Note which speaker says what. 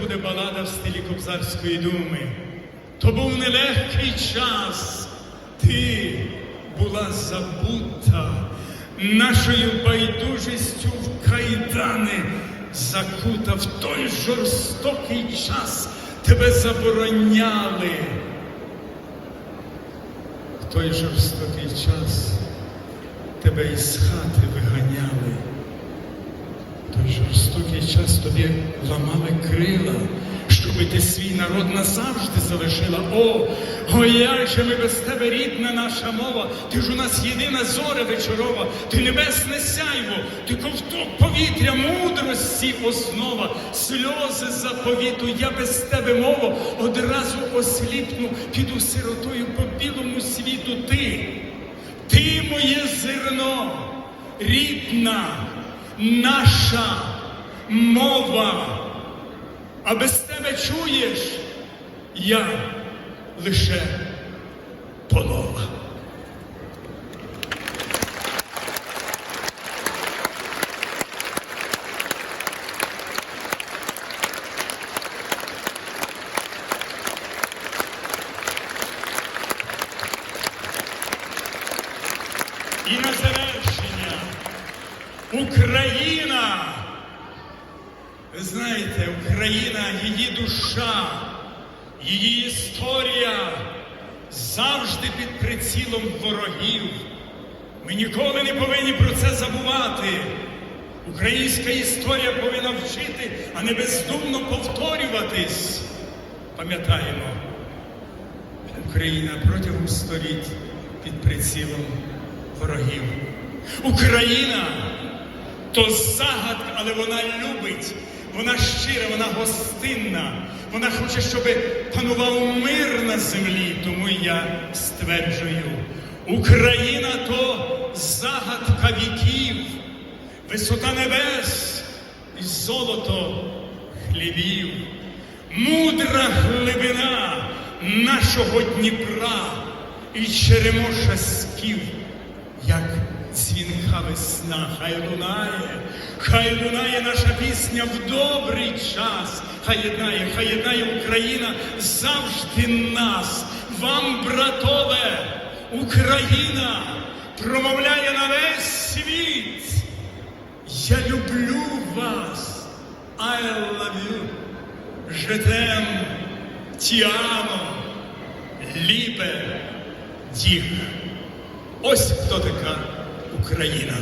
Speaker 1: Буде балада в стилі кобзарської думи. То був нелегкий час. Ти була забута нашою байдужістю в кайдани закута в той жорстокий час тебе забороняли. В той жорстокий час тебе із хати виганяли. В той жорстокий час тобі ламали крила, щоби ти свій народ назавжди залишила. О, о, як же ми без тебе рідна наша мова, ти ж у нас єдина зоря вечорова, ти небесне сяйво, ти ковток повітря, мудрості основа, сльози заповіту, я без тебе мова, одразу осліпну, піду сиротою по білому світу ти. Ти моє зерно, рідна наша мова. А без тебе чуєш, я лише полова. Завершення Україна. Ви знаєте, Україна, її душа, її історія завжди під прицілом ворогів. Ми ніколи не повинні про це забувати. Українська історія повинна вчити, а не бездумно повторюватись. Пам'ятаємо, Україна протягом століть під прицілом ворогів. Україна то загадка, але вона любить, вона щира, вона гостинна, вона хоче, щоб панував мир на землі. Тому я стверджую, Україна то загадка віків, висота небес і золото хлібів, мудра глибина нашого Дніпра і черемоша спів, як дзвінка весна, хай лунає, хай лунає наша пісня в добрий час, хай єднає, хай єднає Україна завжди нас, вам, братове, Україна промовляє на весь світ. Я люблю вас, I love you, жетем, тіамо, ліпе, діх. Ось хто така Україна.